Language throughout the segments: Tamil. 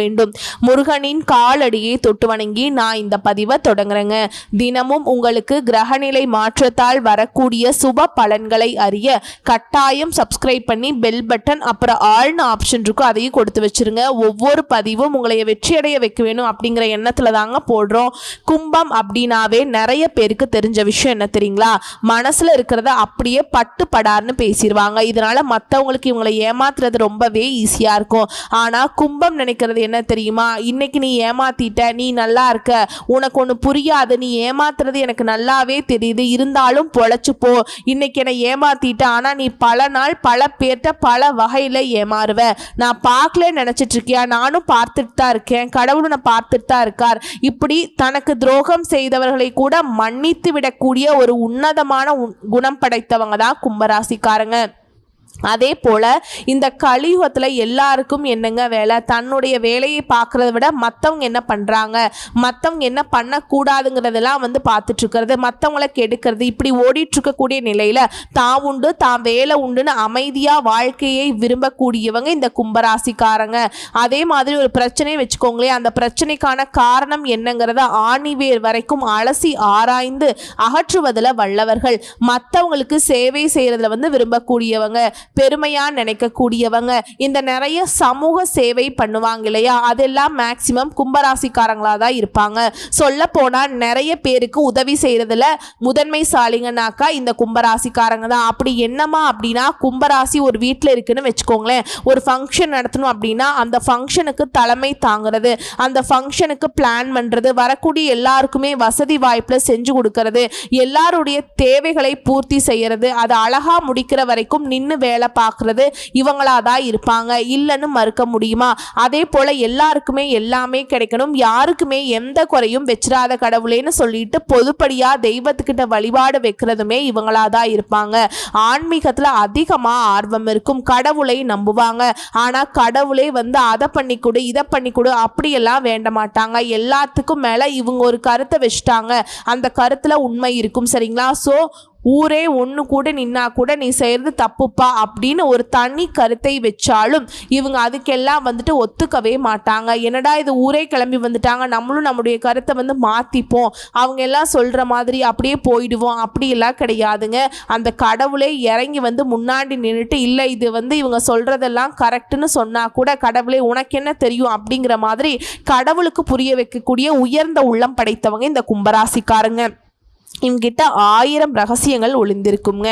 வேண்டும். முருகனின் காலடியை தொட்டு வணங்கி நான் இந்த பதிவை தொடங்குறேங்க. தினமும் உங்களுக்கு கிரகநிலை மாற்றத்தால் வரக்கூடிய சுப பலன்களை அறிய கட்டாயம் சப்ஸ்கிரைப் பண்ணி பெல் பட்டன் அப்புறம் ஆள்னு ஆப்ஷன் இருக்கும் அதையும் கொடுத்து வச்சிருங்க. ஒவ்வொரு பதிவும் உங்களை வெற்றியடைய வைக்க வேணும் அப்படிங்கிற எண்ணத்துல தாங்க போடுறோம். கும்பம் அப்படின்னாவே நிறைய பேருக்கு தெரிஞ்ச விஷயம் என்ன தெரியுங்களா? மனசுல இருக்கிறத அப்படியே பட்டு படார்னு பேசிடுவாங்க இதனால மற்றவங்களுக்கு இவங்களை ஏமாத்துறது ரொம்பவே ஈஸியா இருக்கும். ஆனா கும்பம் நினைக்கிறது என்ன தெரியுமா? இன்னைக்கு நீ ஏமாத்திட்ட நீ நல்லா இருக்க. உனக்கு ஒன்று புரியாது. நீ ஏமாத்துறது எனக்கு நல்லாவே தெரியுது. இருந்தாலும் பொழைச்சு போ. இன்னைக்கு என்னை ஏமாத்திட்ட. ஆனா நீ பல நாள் பல பேர்கிட்ட பல வகையில ஏமாறுவ. நான் பார்க்கல நினைச்சிட்டு இருக்கியா? நானும் பார்த்துட்டு தான் இருக்கேன். கடவுள் நான் பார்த்துட்டு தான் இருக்கார். இப்படி தனக்கு துரோகம் செய்தவர்களை கூட மன்னித்து விடக்கூடிய ஒரு உன்னதமான உ- குணம் படைத்தவங்க தான் கும்பராசிக்காரங்க. அதே போல் இந்த கலியுகத்தில் எல்லாருக்கும் என்னங்க வேலை? தன்னுடைய வேலையை பார்க்குறத விட மற்றவங்க என்ன பண்ணுறாங்க மற்றவங்க என்ன பண்ணக்கூடாதுங்கிறதெல்லாம் வந்து பார்த்துட்ருக்கிறது மற்றவங்களை மற்றவங்கள கெடுக்கிறது. இப்படி ஓடிட்டுருக்கக்கூடிய நிலையில் தான் உண்டு தான் வேலை உண்டுன்னு அமைதியாக வாழ்க்கையை விரும்பக்கூடியவங்க இந்த கும்பராசிக்காரங்க. அதே மாதிரி ஒரு பிரச்சனையை வச்சுக்கோங்களேன் அந்த பிரச்சனைக்கான காரணம் என்னங்கிறத ஆணிவேர் வரைக்கும் அலசி ஆராய்ந்து அகற்றுவதில் வல்லவர்கள். மற்றவங்களுக்கு சேவை செய்கிறதுல வந்து விரும்பக்கூடியவங்க. பெருமையாக நினைக்கக்கூடியவங்க. இந்த நிறைய சமூக சேவை பண்ணுவாங்க இல்லையா? அதெல்லாம் மேக்சிமம் கும்பராசிக்காரங்களாக தான் இருப்பாங்க. சொல்ல போனால் நிறைய பேருக்கு உதவி செய்கிறதுல முதன்மை சாலிங்கனாக்கா இந்த கும்பராசிக்காரங்க தான். அப்படி என்னமா அப்படின்னா கும்பராசி ஒரு வீட்டில் இருக்குன்னு வச்சுக்கோங்களேன். ஒரு ஃபங்க்ஷன் நடத்தணும் அப்படின்னா அந்த ஃபங்க்ஷனுக்கு தலைமை தாங்குறது அந்த ஃபங்க்ஷனுக்கு பிளான் பண்ணுறது வரக்கூடிய எல்லாருக்குமே வசதி வாய்ப்பில் செஞ்சு கொடுக்கறது எல்லாருடைய தேவைகளை பூர்த்தி செய்கிறது அதை அழகாக முடிக்கிற வரைக்கும் நின்று வேலை பார்க்கறது இவங்களா தான் இருப்பாங்க? இல்லைன்னு மறுக்க முடியுமா? அதே போல எல்லாருக்குமே எல்லாமே கிடைக்கணும். யாருக்குமே எந்த குறையும் வச்சிடாத கடவுளேன்னு சொல்லிட்டு பொதுப்படியாக தெய்வத்துக்கிட்ட வழிபாடு வைக்கிறதுமே இவங்களா தான் இருப்பாங்க. ஆன்மீகத்தில் அதிகமாக ஆர்வம் இருக்கும். கடவுளை நம்புவாங்க. ஆனால் கடவுளே வந்து அதை பண்ணி கொடு இதை பண்ணி கொடு அப்படியெல்லாம் வேண்ட மாட்டாங்க. எல்லாத்துக்கும் மேலே இவங்க ஒரு கருத்தை வச்சுட்டாங்க. அந்த கருத்தில் உண்மை இருக்கும். சரிங்களா? ஸோ ஊரே ஒன்று கூட நின்னா கூட நீ செய்கிறது தப்புப்பா அப்படின்னு ஒரு தனி கருத்தை வச்சாலும் இவங்க அதுக்கெல்லாம் வந்துட்டு ஒத்துக்கவே மாட்டாங்க. என்னடா இது ஊரே கிளம்பி வந்துட்டாங்க? நம்மளும் நம்முடைய கருத்தை வந்து மாற்றிப்போம் அவங்க எல்லாம் சொல்கிற மாதிரி அப்படியே போயிடுவோம். அப்படியெல்லாம் கிடையாதுங்க. அந்த கடவுளே இறங்கி வந்து முன்னாடி நின்றுட்டு இல்லை இது வந்து இவங்க சொல்கிறதெல்லாம் கரெக்டுன்னு சொன்னால் கூட கடவுளே உனக்கு என்ன தெரியும்? அப்படிங்கிற மாதிரி கடவுளுக்கு புரிய வைக்கக்கூடிய உயர்ந்த உள்ளம் படைத்தவங்க இந்த கும்பராசிக்காரங்க. இவங்கிட்ட ஆயிரம் ரகசியங்கள் ஒளிந்திருக்குங்க.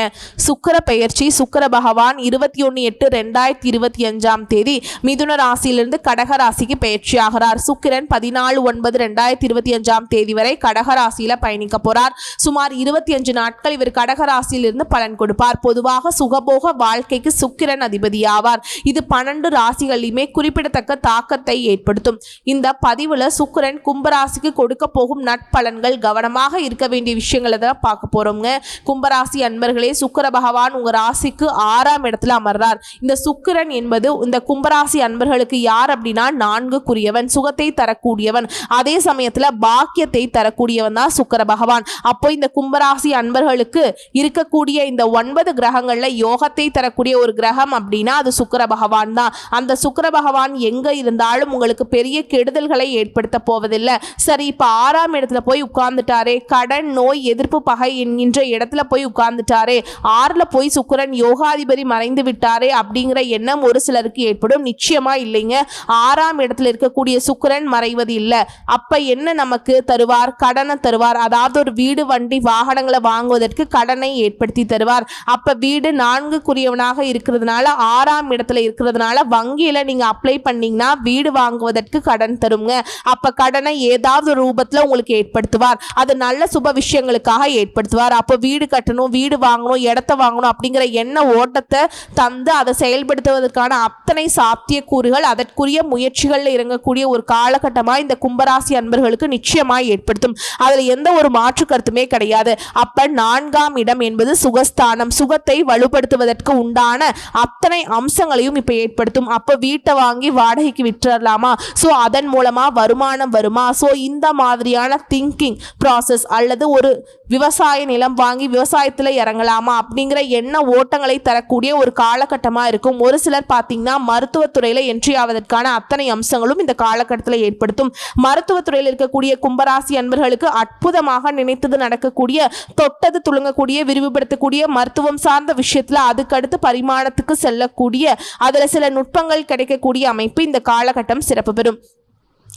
சுக்கிர பெயர்ச்சி சுக்கர பகவான் இருபத்தி ஒன்று எட்டு ரெண்டாயிரத்தி இருபத்தி அஞ்சாம் தேதி மிதுன ராசியிலிருந்து கடக ராசிக்கு ஆகிறார். சுக்கிரன் பதினாலு ஒன்பது ரெண்டாயிரத்தி இருபத்தி அஞ்சாம் தேதி வரை கடகராசியில் பயணிக்க போறார். சுமார் இருபத்தி அஞ்சு நாட்கள் இவர் கடக ராசியிலிருந்து பலன் கொடுப்பார். பொதுவாக சுகபோக வாழ்க்கைக்கு சுக்கிரன் அதிபதியாவார் இது பன்னெண்டு ராசிகளிலுமே குறிப்பிடத்தக்க தாக்கத்தை ஏற்படுத்தும். இந்த பதிவுல சுக்கிரன் கும்பராசிக்கு கொடுக்க போகும் நட்பலன்கள் கவனமாக இருக்க வேண்டிய விஷயங்களை தான் பார்க்க போகிறோங்க கும்பராசி அன்பர்களே சுக்கர பகவான் உங்கள் ராசிக்கு ஆறாம் இடத்துல அமர்றார். இந்த சுக்கிரன் என்பது இந்த கும்பராசி அன்பர்களுக்கு யார் அப்படின்னா நான்குக்குரியவன் சுகத்தை தரக்கூடியவன். அதே சமயத்தில் பாக்கியத்தை தரக்கூடியவன் தான் சுக்கர பகவான். அப்போ இந்த கும்பராசி அன்பர்களுக்கு இருக்கக்கூடிய இந்த ஒன்பது கிரகங்களில் யோகத்தை தரக்கூடிய ஒரு கிரகம் அப்படின்னா அது சுக்கர பகவான் தான். அந்த சுக்கர பகவான் எங்கே இருந்தாலும் உங்களுக்கு பெரிய கெடுதல்களை ஏற்படுத்த போவதில்லை. சரி இப்போ ஆறாம் இடத்துல போய் உட்கார்ந்துட்டாரே கடன் நோய் எதிர்ப்பு பகை என்கின்ற இடத்துல போய் உட்கார்ந்துட்டாரே. ஆறுல போய் சுக்கிரன் யோகாதிபதி மறைந்து விட்டாரே அப்படிங்கிற எண்ணம் ஒரு சிலருக்கு ஏற்படும். நிச்சயமா இல்லைங்க. ஆறாம் இடத்துல இருக்கக்கூடிய சுக்கிரன் மறைவது இல்லை. அப்ப என்ன நமக்கு தருவார்? கடனை தருவார். அதாவது ஒரு வீடு வண்டி வாகனங்களை வாங்குவதற்கு கடனை ஏற்படுத்தி தருவார். அப்ப வீடு நான்குக்குரியவனாக இருக்கிறதுனால ஆறாம் இடத்துல இருக்கிறதுனால வங்கியில நீங்க அப்ளை பண்ணீங்கன்னா வீடு வாங்குவதற்கு கடன் தருங்க. அப்ப கடனை ஏதாவது ரூபத்துல உங்களுக்கு ஏற்படுத்துவார். அது நல்ல சுப விஷயங்கள் விஷயங்களுக்காக ஏற்படுத்துவார். அப்போ வீடு கட்டணும் வீடு வாங்கணும் இடத்த வாங்கணும் அப்படிங்கிற எண்ண ஓட்டத்தை தந்து அதை செயல்படுத்துவதற்கான அத்தனை சாத்தியக்கூறுகள் அதற்குரிய முயற்சிகளில் இறங்கக்கூடிய ஒரு காலகட்டமாக இந்த கும்பராசி அன்பர்களுக்கு நிச்சயமாக ஏற்படுத்தும். அதில் எந்த ஒரு மாற்று கருத்துமே கிடையாது. அப்ப நான்காம் இடம் என்பது சுகஸ்தானம். சுகத்தை வலுப்படுத்துவதற்கு உண்டான அத்தனை அம்சங்களையும் இப்போ ஏற்படுத்தும். அப்போ வீட்டை வாங்கி வாடகைக்கு விட்டுறலாமா? ஸோ அதன் மூலமாக வருமானம் வருமா? ஸோ இந்த மாதிரியான திங்கிங் ப்ராசஸ் அல்லது ஒரு விவசாய நிலம் வாங்கி விவசாயத்தில் இறங்கலாமா அப்படிங்கிற எண்ண ஓட்டங்களை தரக்கூடிய ஒரு காலகட்டமாக இருக்கும். ஒரு சிலர் பார்த்தீங்கன்னா மருத்துவத்துறையில் என்ட்ரி ஆவதற்கான அத்தனை அம்சங்களும் இந்த காலகட்டத்தில் ஏற்படுத்தும். மருத்துவத்துறையில் இருக்கக்கூடிய கும்பராசி அன்பர்களுக்கு அற்புதமாக நினைத்தது நடக்கக்கூடிய தொட்டது துளுங்கக்கூடிய விரிவுபடுத்தக்கூடிய மருத்துவம் சார்ந்த விஷயத்தில் அதுக்கடுத்து பரிமாணத்துக்கு செல்லக்கூடிய அதில் சில நுட்பங்கள் கிடைக்கக்கூடிய அமைப்பு இந்த காலகட்டம் சிறப்பு பெறும்.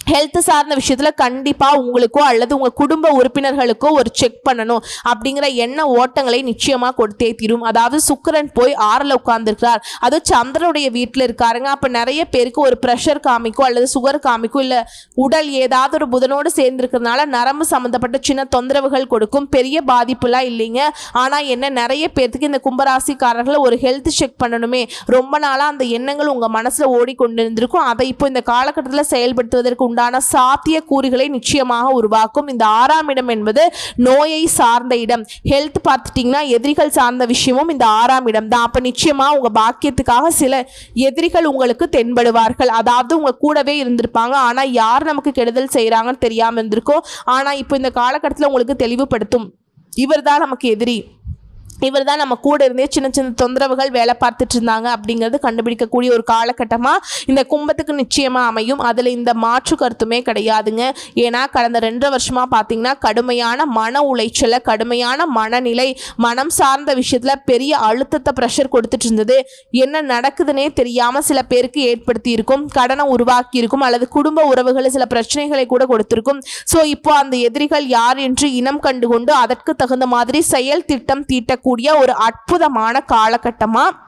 ஹெல்த் சார்ந்த விஷயத்தில் கண்டிப்பாக உங்களுக்கோ அல்லது உங்கள் குடும்ப உறுப்பினர்களுக்கோ ஒரு செக் பண்ணணும். அப்படிங்கிற எண்ண ஓட்டங்களை நிச்சயமாக கொடுத்தே தீரும். அதாவது சுக்கரன் போய் ஆறில் உட்கார்ந்துருக்கிறார். அது சந்திரனுடைய வீட்டில் இருக்காருங்க. அப்போ நிறைய பேருக்கு ஒரு ப்ரெஷர் காமிக்கும் அல்லது சுகர் காமிக்கும் இல்லை உடல் ஏதாவது ஒரு புதனோடு சேர்ந்துருக்கிறதுனால நரம்பு சம்மந்தப்பட்ட சின்ன தொந்தரவுகள் கொடுக்கும். பெரிய பாதிப்புலாம் இல்லைங்க. ஆனால் என்ன நிறைய பேர்த்துக்கு இந்த கும்பராசிக்காரர்களை ஒரு ஹெல்த் செக் பண்ணணுமே. ரொம்ப நாளாக அந்த எண்ணங்கள் உங்கள் மனசில் ஓடிக்கொண்டு இருந்திருக்கும் அதை இப்போ இந்த காலகட்டத்தில் செயல்படுத்துவதற்கு உண்டான சாத்திய கூறுகளை நிச்சயமாக உருவாக்கும். இந்த ஆறாம் இடம் என்பது நோயை சார்ந்த இடம். ஹெல்த் பார்த்துட்டிங்கன்னா எதிரிகள் சார்ந்த விஷயமும் இந்த ஆறாம் இடம் தான் அப்போ நிச்சயமாக உங்கள் பாக்கியத்துக்காக சில எதிரிகள் உங்களுக்கு தென்படுவார்கள். அதாவது உங்கள் கூடவே இருந்திருப்பாங்க. ஆனால் யார் நமக்கு கெடுதல் செய்கிறாங்கன்னு தெரியாமல் இருந்திருக்கோம். ஆனால் இப்போ இந்த காலகட்டத்தில் உங்களுக்கு தெளிவுபடுத்தும். இவர் தான் நமக்கு எதிரி. இவர் தான் நம்ம கூட இருந்தே சின்ன சின்ன தொந்தரவுகள் வேலை பார்த்துட்டு இருந்தாங்க அப்படிங்கிறது கண்டுபிடிக்கக்கூடிய ஒரு காலகட்டமாக இந்த கும்பத்துக்கு நிச்சயமாக அமையும். அதில் இந்த மாற்று கருத்துமே கிடையாதுங்க. ஏன்னா கடந்த ரெண்டரை வருஷமாக பார்த்தீங்கன்னா கடுமையான மன உளைச்சலை கடுமையான மனநிலை மனம் சார்ந்த விஷயத்தில் பெரிய அழுத்தத்தை ப்ரெஷர் கொடுத்துட்டு இருந்தது. என்ன நடக்குதுன்னே தெரியாமல் சில பேருக்கு ஏற்படுத்தி இருக்கும் கடனை உருவாக்கி இருக்கும் அல்லது குடும்ப உறவுகளில் சில பிரச்சனைகளை கூட கொடுத்திருக்கும். ஸோ இப்போ அந்த எதிரிகள் யார் என்று இனம் கண்டுகொண்டு அதற்கு தகுந்த மாதிரி செயல் திட்டம் தீட்டக்கூடிய ஒரு அற்புதமான காலகட்டமாக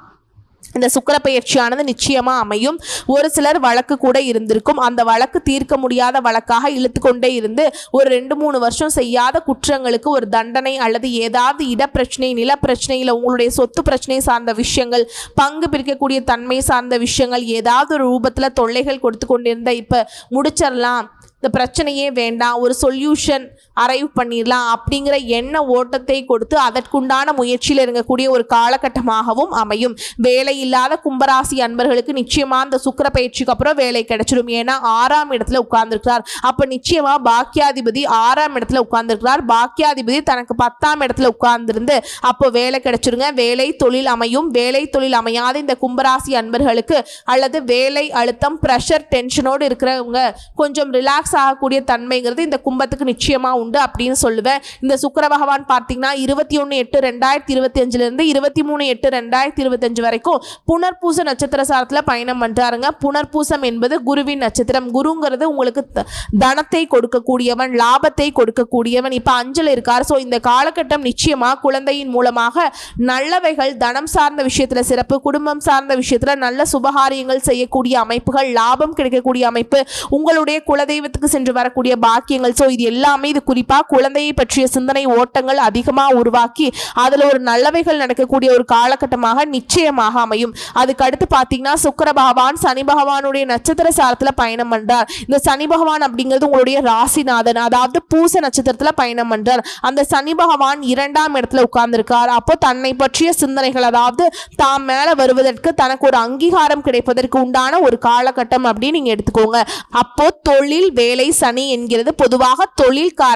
இந்த சுக்கர பயிற்சியானது நிச்சயமா அமையும். ஒரு சிலர் வழக்கு கூட இருந்திருக்கும். அந்த வழக்கு தீர்க்க முடியாத வழக்காக இழுத்துக்கொண்டே இருந்து ஒரு ரெண்டு மூணு வருஷம் செய்யாத குற்றங்களுக்கு ஒரு தண்டனை அல்லது ஏதாவது இடப்பிரச்சனை நிலப்பிரச்சனையில் உங்களுடைய சொத்து பிரச்சனை சார்ந்த விஷயங்கள் பங்கு பிரிக்கக்கூடிய தன்மை சார்ந்த விஷயங்கள் ஏதாவது ஒரு ரூபத்தில் தொல்லைகள் கொடுத்து கொண்டிருந்த இப்போ முடிச்சிடலாம் இந்த பிரச்சனையே வேண்டாம். ஒரு சொல்யூஷன் அரைவ் பண்ணிடலாம் அப்படிங்கிற எண்ண ஓட்டத்தை கொடுத்து அதற்குண்டான முயற்சியில் இறங்கக்கூடிய ஒரு காலகட்டமாகவும் அமையும். வேலை இல்லாத கும்பராசி அன்பர்களுக்கு நிச்சயமா அந்த சுக்கிர பயிற்சிக்கு அப்புறம் வேலை கிடைச்சிடும். ஏன்னா ஆறாம் இடத்துல உட்கார்ந்துருக்கிறார். அப்போ நிச்சயமா பாக்கியாதிபதி ஆறாம் இடத்துல உட்கார்ந்துருக்கிறார். பாக்கியாதிபதி தனக்கு பத்தாம் இடத்துல உட்கார்ந்துருந்து அப்போ வேலை கிடைச்சிருங்க. வேலை தொழில் அமையும். வேலை தொழில் அமையாத இந்த கும்பராசி அன்பர்களுக்கு அல்லது வேலை அழுத்தம் ப்ரெஷர் டென்ஷனோடு இருக்கிறவங்க கொஞ்சம் ரிலாக்ஸ் ஆகக்கூடிய தன்மைங்கிறது இந்த கும்பத்துக்கு நிச்சயமா உண்டு அப்படின்னு சொல்லுவேன். இந்த சுக்கர பகவான் பார்த்தீங்கன்னா இருபத்தி ஒன்று எட்டு ரெண்டாயிரத்தி இருபத்தி அஞ்சுலேருந்து இருபத்தி மூணு எட்டு ரெண்டாயிரத்தி இருபத்தஞ்சு வரைக்கும் புனர்பூச நட்சத்திர சாரத்தில் பயணம் பண்ணுறாருங்க புனர்பூசம் என்பது குருவின் நட்சத்திரம். குருங்கிறது உங்களுக்கு த- தனத்தை கொடுக்கக்கூடியவன் லாபத்தை கொடுக்கக்கூடியவன். இப்போ அஞ்சல் இருக்கார். ஸோ இந்த காலகட்டம் நிச்சயமாக குழந்தையின் மூலமாக நல்லவைகள் தனம் சார்ந்த விஷயத்தில் சிறப்பு குடும்பம் சார்ந்த விஷயத்தில் நல்ல சுபகாரியங்கள் செய்யக்கூடிய அமைப்புகள் லாபம் கிடைக்கக்கூடிய அமைப்பு உங்களுடைய குலதெய்வத்துக்கு சென்று வரக்கூடிய பாக்கியங்கள். ஸோ இது எல்லாமே இது குறிப்பாக குழந்தையை பற்றிய சிந்தனை ஓட்டங்கள் அதிகமாக உருவாக்கி அதில் ஒரு நல்லவைகள் நடக்கக்கூடிய ஒரு காலகட்டமாக நிச்சயமாக அமையும். அதுக்கடுத்து பார்த்தீங்கன்னா சுக்கர பகவான் சனி பகவானுடைய நட்சத்திர சாரத்தில் பயணம் பண்ணுறார் இந்த சனி பகவான் அப்படிங்கிறது உங்களுடைய ராசிநாதன் அதாவது பூச நட்சத்திரத்தில் பயணம் பண்றார். அந்த சனி பகவான் இரண்டாம் இடத்துல உட்கார்ந்துருக்கார். அப்போ தன்னை பற்றிய சிந்தனைகள் அதாவது தாம் மேலே வருவதற்கு தனக்கு ஒரு அங்கீகாரம் கிடைப்பதற்கு உண்டான ஒரு காலகட்டம் அப்படின்னு நீங்கள் எடுத்துக்கோங்க. அப்போ தொழில் வேலை சனி என்கிறது பொதுவாக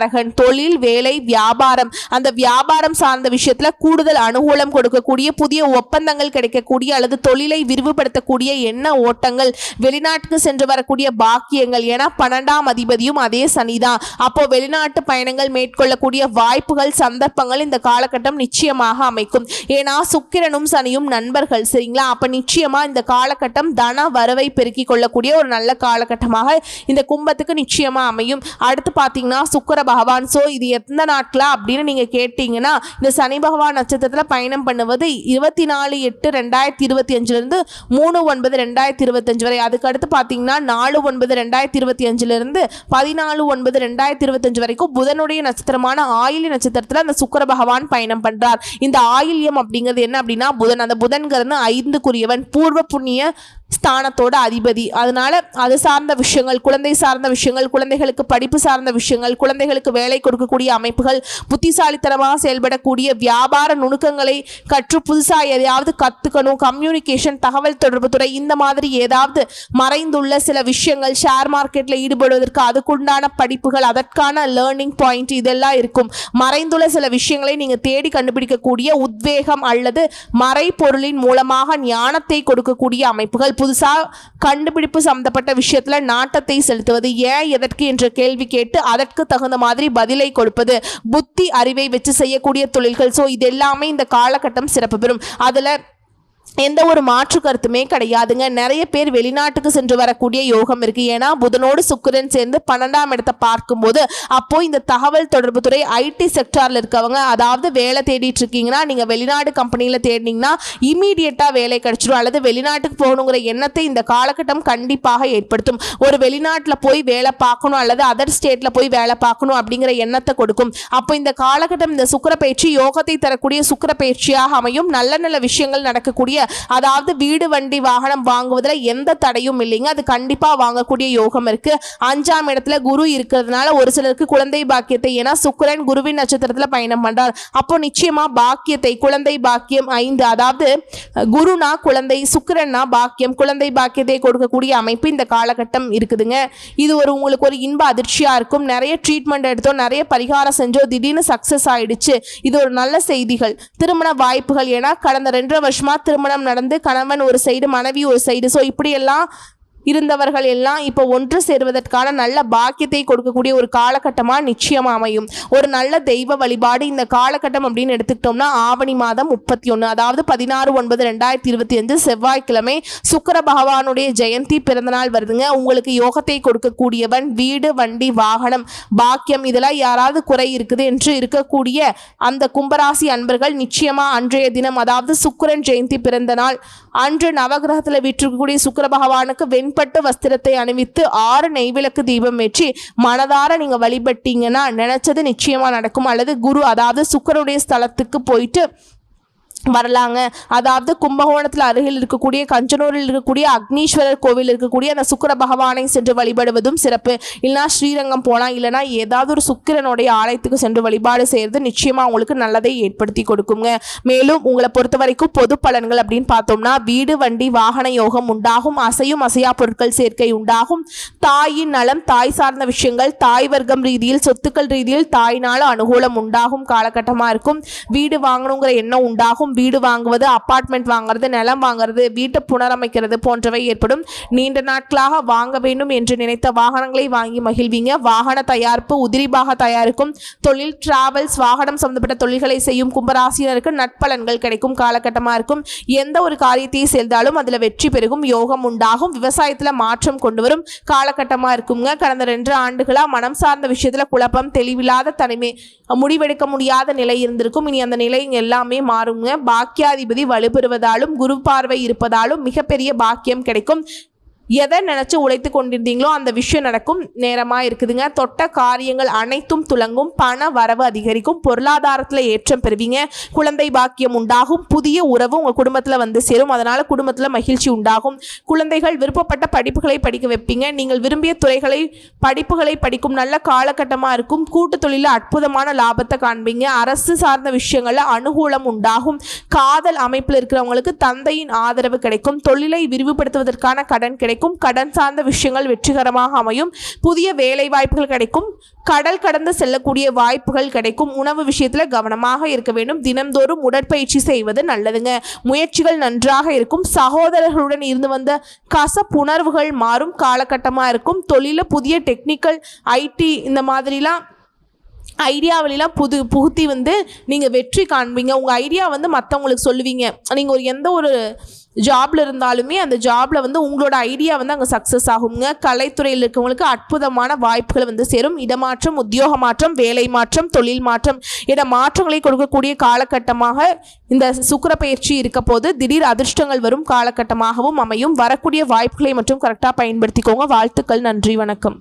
தொழில்காரகன் தொழில் வேலை வியாபாரம். அந்த வியாபாரம் சார்ந்த விஷயத்துல கூடுதல் அனுகூலம் கொடுக்கக்கூடிய புதிய ஒப்பந்தங்கள் கிடைக்கக்கூடிய அல்லது தொழிலை விரிவுபடுத்தக்கூடிய எண்ண ஓட்டங்கள் வெளிநாட்டுக்கு சென்று வரக்கூடிய பாக்கியங்கள். ஏன்னா பன்னெண்டாம் அதிபதியும் அதே சனிதான் அப்போ வெளிநாட்டு பயணங்கள் மேற்கொள்ளக்கூடிய வாய்ப்புகள் சந்தர்ப்பங்கள் இந்த காலகட்டம் நிச்சயமாக அமைக்கும். ஏன்னா சுக்கிரனும் சனியும் நண்பர்கள் சரிங்களா? அப்ப நிச்சயமா இந்த காலகட்டம் தன வரவை பெருக்கிக் கொள்ளக்கூடிய ஒரு நல்ல காலகட்டமாக இந்த கும்பத்துக்கு நிச்சயமா அமையும். அடுத்து பாத்தீங்கன்னா சுக்கர பகவான். ஸோ இது எத்தனை நாட்களா? அப்படின்னு நீங்கள் கேட்டிங்கன்னா இந்த சனி பகவான் நட்சத்திரத்தில் பயணம் பண்ணுவது இருபத்தி நாலு எட்டு ரெண்டாயிரத்தி இருபத்தி அஞ்சுலேருந்து மூணு ஒன்பது ரெண்டாயிரத்தி இருபத்தஞ்சு வரை. அதுக்கடுத்து பார்த்தீங்கன்னா நாலு ஒன்பது ரெண்டாயிரத்தி இருபத்தி அஞ்சுலேருந்து பதினாலு ஒன்பது ரெண்டாயிரத்தி இருபத்தஞ்சு வரைக்கும் புதனுடைய நட்சத்திரமான ஆயிலி நட்சத்திரத்தில் அந்த சுக்கர பகவான் பயணம் பண்ணுறார் இந்த ஆயில்யம் அப்படிங்கிறது என்ன அப்படின்னா புதன் அந்த புதன்கிறது ஐந்துக்குரியவன். பூர்வ புண்ணிய ஸ்தானத்தோட அதிபதி. அதனால அது சார்ந்த விஷயங்கள் குழந்தை சார்ந்த விஷயங்கள் குழந்தைகளுக்கு படிப்பு சார்ந்த விஷயங்கள் குழந்தைகளுக்கு வேலை கொடுக்கக்கூடிய அமைப்புகள் புத்திசாலித்தனமாக செயல்படக்கூடிய வியாபார நுணுக்கங்களை கற்று புதுசாக எதையாவது கற்றுக்கணும் கம்யூனிகேஷன் தகவல் தொடர்பு துறை இந்த மாதிரி ஏதாவது மறைந்துள்ள சில விஷயங்கள் ஷேர் மார்க்கெட்டில் ஈடுபடுவதற்கு அதுக்குண்டான படிப்புகள் அதற்கான லேர்னிங் பாயிண்ட் இதெல்லாம் இருக்கும். மறைந்துள்ள சில விஷயங்களை நீங்கள் தேடி கண்டுபிடிக்கக்கூடிய உத்வேகம் அல்லது மறைப்பொருளின் மூலமாக ஞானத்தை கொடுக்கக்கூடிய அமைப்புகள் புதுசாக கண்டுபிடிப்பு சம்பந்தப்பட்ட விஷயத்தில் நாட்டத்தை செலுத்துவது ஏன் எதற்கு என்ற கேள்வி கேட்டு அதற்கு தகுந்த மாதிரி பதிலை கொடுப்பது புத்தி அறிவை வச்சு செய்யக்கூடிய தொழில்கள். ஸோ இது எல்லாமே இந்த காலகட்டம் சிறப்பு பெறும். அதில் எந்த ஒரு மாற்று கருத்துமே கிடையாதுங்க. நிறைய பேர் வெளிநாட்டுக்கு சென்று வரக்கூடிய யோகம் இருக்கு. ஏன்னா புதனோடு சுக்கிரன் சேர்ந்து பன்னெண்டாம் இடத்தை பார்க்கும்போது அப்போ இந்த தகவல் தொடர்பு துறை ஐடி செக்டார்ல இருக்கவங்க அதாவது வேலை தேடிட்டு இருக்கீங்கன்னா நீங்க வெளிநாடு கம்பெனியில தேடினீங்கன்னா இமீடியட்டா வேலை கிடைச்சிடும் அல்லது வெளிநாட்டுக்கு போகணுங்கிற எண்ணத்தை இந்த காலகட்டம் கண்டிப்பாக ஏற்படுத்தும். ஒரு வெளிநாட்டில் போய் வேலை பார்க்கணும் அல்லது அதர் ஸ்டேட்ல போய் வேலை பார்க்கணும் அப்படிங்கிற எண்ணத்தை கொடுக்கும். அப்போ இந்த காலகட்டம் இந்த சுக்கிர பயிற்சி யோகத்தை தரக்கூடிய சுக்கிர பயிற்சியாக அமையும். நல்ல நல்ல விஷயங்கள் நடக்கக்கூடிய அதாவது வீடு வண்டி வாகனம் வாங்குவதில் எந்த தடையும் இல்லைங்க. அது கண்டிப்பாக வாங்கக்கூடிய யோகம் இருக்கு. அஞ்சாம் இடத்துல குரு இருக்கிறதுனால ஒரு சிலருக்கு குழந்தை பாக்கியத்தை ஏன்னா சுக்கிரன் குருவின் நட்சத்திரத்தில் பயணம் பண்றார். அப்போ நிச்சயமா பாக்கியத்தை குழந்தை பாக்கியம் ஐந்து அதாவது குருனா குழந்தை சுக்கரன்னா பாக்கியம் குழந்தை பாக்கியத்தை கொடுக்கக்கூடிய அமைப்பு இந்த காலகட்டம் இருக்குதுங்க. இது ஒரு உங்களுக்கு ஒரு இன்ப அதிர்ச்சியாக இருக்கும். நிறைய ட்ரீட்மெண்ட் எடுத்தோம் நிறைய பரிகாரம் செஞ்சோம் திடீர்னு சக்சஸ் ஆயிடுச்சு. இது ஒரு நல்ல செய்திகள். திருமண வாய்ப்புகள் ஏன்னா கடந்த ரெண்டரை வருஷமா திருமணம் நடந்து கணவன் ஒரு சைடு மனைவி ஒரு சைடு. ஸோ இப்படியெல்லாம் இருந்தவர்கள் எல்லாம் இப்போ ஒன்று சேர்வதற்கான நல்ல பாக்கியத்தை கொடுக்கக்கூடிய ஒரு காலகட்டமாக நிச்சயமாக அமையும். ஒரு நல்ல தெய்வ வழிபாடு இந்த காலகட்டம் அப்படின்னு எடுத்துக்கிட்டோம்னா ஆவணி மாதம் முப்பத்தி ஒன்று அதாவது பதினாறு ஒன்பது ரெண்டாயிரத்தி இருபத்தி அஞ்சு செவ்வாய்க்கிழமை சுக்கர பகவானுடைய ஜெயந்தி பிறந்தநாள் வருதுங்க. உங்களுக்கு யோகத்தை கொடுக்கக்கூடியவன் வீடு வண்டி வாகனம் பாக்கியம் இதெல்லாம் யாராவது குறை இருக்குது என்று இருக்கக்கூடிய அந்த கும்பராசி அன்பர்கள் நிச்சயமாக அன்றைய தினம் அதாவது சுக்கிரன் ஜெயந்தி பிறந்த நாள் அன்று நவகிரகத்தில் வீற்றிருக்கக்கூடிய சுக்கர பகவானுக்கு பட்டு வஸ்திரத்தை அணிவித்து ஆறு நெய்விளக்கு தீபம் ஏற்றி மனதார நீங்க வழிபட்டீங்கன்னா நினைச்சது நிச்சயமா நடக்கும். அல்லது குரு அதாவது சுக்கரனுடைய ஸ்தலத்துக்கு போயிட்டு வரலாங்க. அதாவது கும்பகோணத்தில் அருகில் இருக்கக்கூடிய கஞ்சனூரில் இருக்கக்கூடிய அக்னீஸ்வரர் கோவில் இருக்கக்கூடிய அந்த சுக்கிர பகவானை சென்று வழிபடுவதும் சிறப்பு. இல்லைனா ஸ்ரீரங்கம் போகலாம் இல்லைனா ஏதாவது ஒரு சுக்கிரனுடைய ஆலயத்துக்கு சென்று வழிபாடு செய்கிறது நிச்சயமாக உங்களுக்கு நல்லதை ஏற்படுத்தி கொடுக்குங்க. மேலும் உங்களை பொறுத்த வரைக்கும் பொது பலன்கள் அப்படின்னு பார்த்தோம்னா வீடு வண்டி வாகன யோகம் உண்டாகும். அசையும் அசையா பொருட்கள் சேர்க்கை உண்டாகும். தாயின் நலம் தாய் சார்ந்த விஷயங்கள் தாய் வர்க்கம் ரீதியில் சொத்துக்கள் ரீதியில் தாயினால அனுகூலம் உண்டாகும் காலகட்டமாக இருக்கும். வீடு வாங்கணுங்கிற எண்ணம் உண்டாகும். வீடு வாங்குவது அப்பார்ட்மெண்ட் வாங்குறது நிலம் வாங்குறது வீட்டை புனரமைக்கிறது போன்றவை ஏற்படும். நீண்ட நாட்களாக வாங்க வேண்டும் என்று நினைத்த வாகனங்களை வாங்கி மகிழ்வீங்க. வாகன தயாரிப்பு உதிரிபாக தயாரிக்கும் தொழில் டிராவல்ஸ் வாகனம் சம்பந்தப்பட்ட தொழில்களை செய்யும் கும்பராசினருக்கு நட்பலன்கள் கிடைக்கும் காலகட்டமாக இருக்கும். எந்த ஒரு காரியத்தை செய்தாலும் அதில் வெற்றி பெருகும் யோகம் உண்டாகும் விவசாயத்தில் மாற்றம் கொண்டு வரும் காலகட்டமாக இருக்குங்க. கடந்த ரெண்டு ஆண்டுகளாக மனம் சார்ந்த விஷயத்தில் குழப்பம் தெளிவில்லாத தனிமை முடிவெடுக்க முடியாத நிலை இருந்திருக்கும். இனி அந்த நிலை எல்லாமே மாறுங்க. பாக்கியாதிபதி வலுப்பெறுவதாலும் குரு பார்வை இருப்பதாலும் மிகப்பெரிய பாக்கியம் கிடைக்கும். எதை நினச்சி உழைத்து கொண்டிருந்தீங்களோ அந்த விஷயம் நடக்கும் நேரமாக இருக்குதுங்க. தொட்ட காரியங்கள் அனைத்தும் துலங்கும் பண வரவு அதிகரிக்கும். பொருளாதாரத்தில் ஏற்றம் பெறுவீங்க. குழந்தை பாக்கியம் உண்டாகும். புதிய உறவு உங்கள் குடும்பத்தில் வந்து சேரும். அதனால் குடும்பத்தில் மகிழ்ச்சி உண்டாகும். குழந்தைகள் விருப்பப்பட்ட படிப்புகளை படிக்க வைப்பீங்க. நீங்கள் விரும்பிய துறைகளை படிப்புகளை படிக்கும் நல்ல காலகட்டமாக இருக்கும். கூட்டு தொழிலில் அற்புதமான லாபத்தை காண்பீங்க. அரசு சார்ந்த விஷயங்களில் அனுகூலம் உண்டாகும். காதல் அமைப்பில் இருக்கிறவங்களுக்கு தந்தையின் ஆதரவு கிடைக்கும். தொழிலை விரிவுபடுத்துவதற்கான கடன் கிடைக்கும். கடன் சார்ந்த விஷயங்கள் வெற்றிகரமாக அமையும். புதிய வேலை வாய்ப்புகள் கிடைக்கும். கடல் கடந்து செல்லக்கூடிய வாய்ப்புகள் கிடைக்கும். உணவு விஷயத்தில் கவனமாக இருக்க வேண்டும். தினம்தோறும் உடற்பயிற்சி செய்வது நல்லதுங்க. முயற்சிகள் நன்றாக இருக்கும். சகோதரர்களுடன் இருந்து வந்த கசப்புணர்வுகள் மாறும். காலகட்டமாக இருக்கும். தொழிலில் புதிய டெக்னிக்கல் ஐடி இந்த மாதிரிலாம் ஐடியாவிலாம் புது புகுத்தி வந்து நீங்கள் வெற்றி காண்பீங்க. உங்கள் ஐடியா வந்து மற்றவங்களுக்கு சொல்லுவீங்க. நீங்கள் ஒரு எந்த ஒரு ஜாப்ல இருந்தாலுமே அந்த ஜாப்ல வந்து உங்களோட ஐடியா வந்து அங்கே சக்ஸஸ் ஆகுங்க. கலைத்துறையில் இருக்கவங்களுக்கு அற்புதமான வாய்ப்புகள் வந்து சேரும். இடமாற்றம் உத்தியோக மாற்றம் வேலை மாற்றம் தொழில் மாற்றம் என மாற்றங்களை கொடுக்கக்கூடிய காலகட்டமாக இந்த சுக்கிர பயிற்சி இருக்க போது திடீர் அதிர்ஷ்டங்கள் வரும். காலகட்டமாகவும் அமையும். வரக்கூடிய வாய்ப்புகளை மற்றும் கரெக்டாக பயன்படுத்திக்கோங்க. வாழ்த்துக்கள். நன்றி. வணக்கம்.